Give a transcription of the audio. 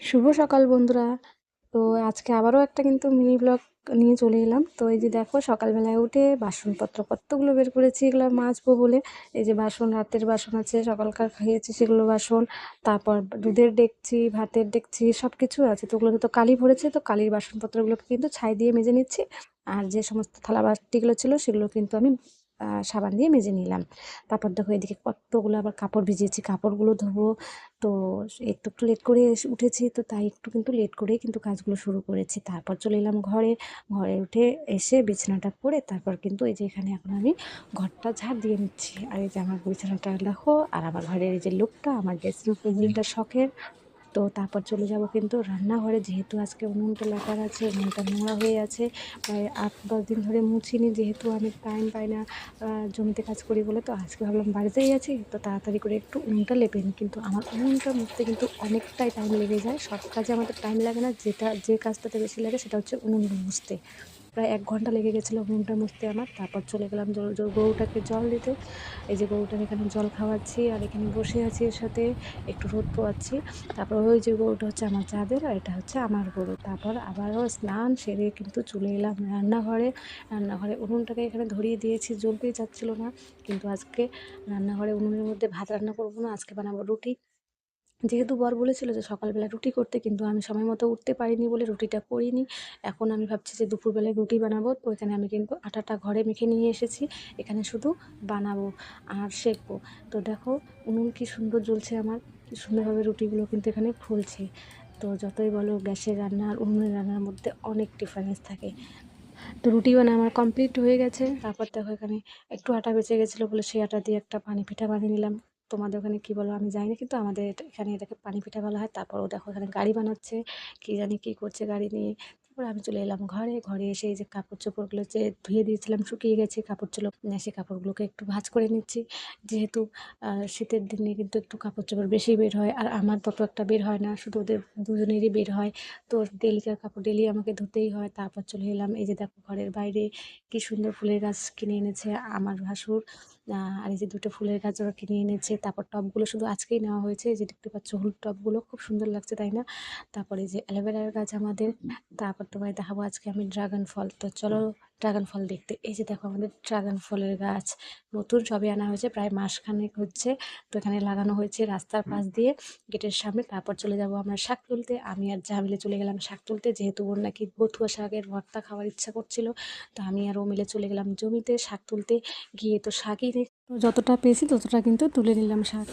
শুভ সকাল বন্ধুরা। তো আজকে আবারও একটা কিন্তু মিনি ব্লগ নিয়ে চলে এলাম। তো এই যে দেখো, সকালবেলায় উঠে বাসনপত্র কতগুলো বের করেছি, এগুলো মাজবো বলে। এই যে বাসন, রাতের বাসন আছে, সকালকার খেয়েছি সেগুলো বাসন, তারপর দুধের ডেকচি, ভাতের ডেকচি সব কিছু আছে। তো ওগুলোতে তো কালি ভরেছে, তো কালির বাসনপত্রগুলোকে কিন্তু ছাই দিয়ে মেজে নিচ্ছি। আর যে সমস্ত থালা বাটিগুলো ছিল সেগুলো কিন্তু আমি সাবান দিয়ে মেজে নিলাম। তারপর দেখো এদিকে কতগুলো আবার কাপড় ভিজিয়েছি। কাপড়গুলো ধোবো। তো একটু একটু লেট করে উঠেছি তো তাই একটু কিন্তু লেট করেই কিন্তু কাজগুলো শুরু করেছি। তারপর চলে এলাম ঘরে। ঘরে উঠে এসে বিছানাটা করে তারপর কিন্তু এই যে এখানে এখন আমি ঘরটা ঝাড় দিয়ে নিচ্ছি। আর এই যে আমার বিছানাটা দেখো আর আমার ঘরের এই যে লুকটা, আমার ড্রেসিং টেবিলটা শখের। তো তারপর চলে যাব কিন্তু রান্নাঘরে যেহেতু আজকে উনুনটা লাগার আছে, উনুনটা নোংরা হয়ে আছে, প্রায় আট দশ দিন ধরে মুছিনি যেহেতু আমি টাইম পাই না জমিতে কাজ করি বলে তো আজকে ভাবলাম বাড়িতেই আছি, তো তাড়াতাড়ি করে একটু উনুনটা লেপে নিই। কিন্তু আমার উনুনটা মুছতে কিন্তু অনেকটাই টাইম লেগে যায়, সব কাজে আমাদের টাইম লাগে না, যেটা, যে কাজটাতে বেশি লাগে সেটা হচ্ছে উনুন মুছতে। প্রায় এক ঘণ্টা লেগে গেছিল উনুনটা মুছতে আমার। তারপর চলে গেলাম গরুটাকে জল দিতে। এই যে গরুটার এখানে জল খাওয়াচ্ছি আর এখানে বসে আছি এর সাথে, একটু রোদ পোয়াচ্ছি। তারপর ওই যে গরুটা হচ্ছে আমার চাঁদের আর এটা হচ্ছে আমার গরু। তারপর আবারও স্নান সেরে কিন্তু চলে এলাম রান্নাঘরে। রান্নাঘরে উনুনটাকে এখানে ধরিয়ে দিয়েছি, জ্বলতেই চাচ্ছিলো না। কিন্তু আজকে রান্নাঘরে উনুনের মধ্যে ভাত রান্না করব না, আজকে বানাবো রুটি। যেহেতু বর বলেছিল যে সকালবেলা রুটি করতে, কিন্তু আমি সময় মতো উঠতে পারিনি বলে রুটিটা করিনি। এখন আমি ভাবছি যে দুপুরবেলায় রুটি বানাবো, তো এখানে আমি কিন্তু আটাটা ঘরে মেখে নিয়ে এসেছি। এখানে শুধু বানাবো আর সেঁকবো তো দেখো, উনুন কি সুন্দর জ্বলছে আমার। কি সুন্দরভাবে রুটিগুলো কিন্তু এখানে ফুলছে তো যতই বলো, গ্যাসের রান্না আর উনুনের রান্নার মধ্যে অনেক ডিফারেন্স থাকে। তো রুটি বানা আমার কমপ্লিট হয়ে গেছে। তারপর দেখো এখানে একটু আটা বেঁচে গেছিল বলে সেই আটা দিয়ে একটা পানি পিঠা বানিয়ে নিলাম। তোমাদের ওখানে কী বলো? আমি জানি না, কিন্তু আমাদের এখানে এটাকে পানি পিঠা বলা হয়। তারপরও দেখো এখানে গাড়ি বানাচ্ছে, কী জানি কী করছে গাড়ি নিয়ে। তারপর আমি চলে এলাম ঘরে। ঘরে এসে এই যে কাপড় চোপড়গুলো যে ধুয়ে দিয়েছিলাম, শুকিয়ে গেছে কাপড় চোপড় সেই কাপড়গুলোকে একটু ভাজ করে নিচ্ছি। যেহেতু শীতের দিনে কিন্তু একটু কাপড় চোপড় বেশি বের হয়, আর আমার তত একটা বের হয় না, শুধু ওদের দুজনেরই বের হয়। তো ডেলিকার কাপড় ডেলি আমাকে ধুতেই হয়। তারপর চলে এলাম, এই যে দেখো ঘরের বাইরে কি সুন্দর ফুলের গাছ কিনে এনেছে আমার ভাসুর। আর এই যে দুটো ফুলের গাছ ওরা কিনে এনেছে, তারপর টবগুলো শুধু আজকেই নেওয়া হয়েছে যে দেখতে পাচ্ছ হলুদ টবগুলো খুব সুন্দর লাগছে, তাই না? তারপরে যে অ্যালোভেরার গাছ আমাদের, তারপর তোমায় দেখাবো আজকে আমি ড্রাগন ফল। তো চলো ড্রাগন ফল দেখতে। এই যে দেখো আমাদের ড্রাগন ফলের গাছ। নতুন সবে আনা হয়েছে প্রায় মাসখানেক হচ্ছে। তো এখানে লাগানো হয়েছে রাস্তার পাশ দিয়ে গেটের সামনে। তারপর চলে যাব আমরা শাক তুলতে। আমি আর যা মিলে চলে গেলাম শাক তুলতে। যেহেতু ওর নাকি বথুয়া শাকের ভর্তা খাওয়ার ইচ্ছা করছিল তো আমি আর ও মিলে চলে গেলাম জমিতে শাক তুলতে। গিয়ে তো শাকই যতটা পেয়েছি ততটা কিন্তু তুলে নিলাম শাক।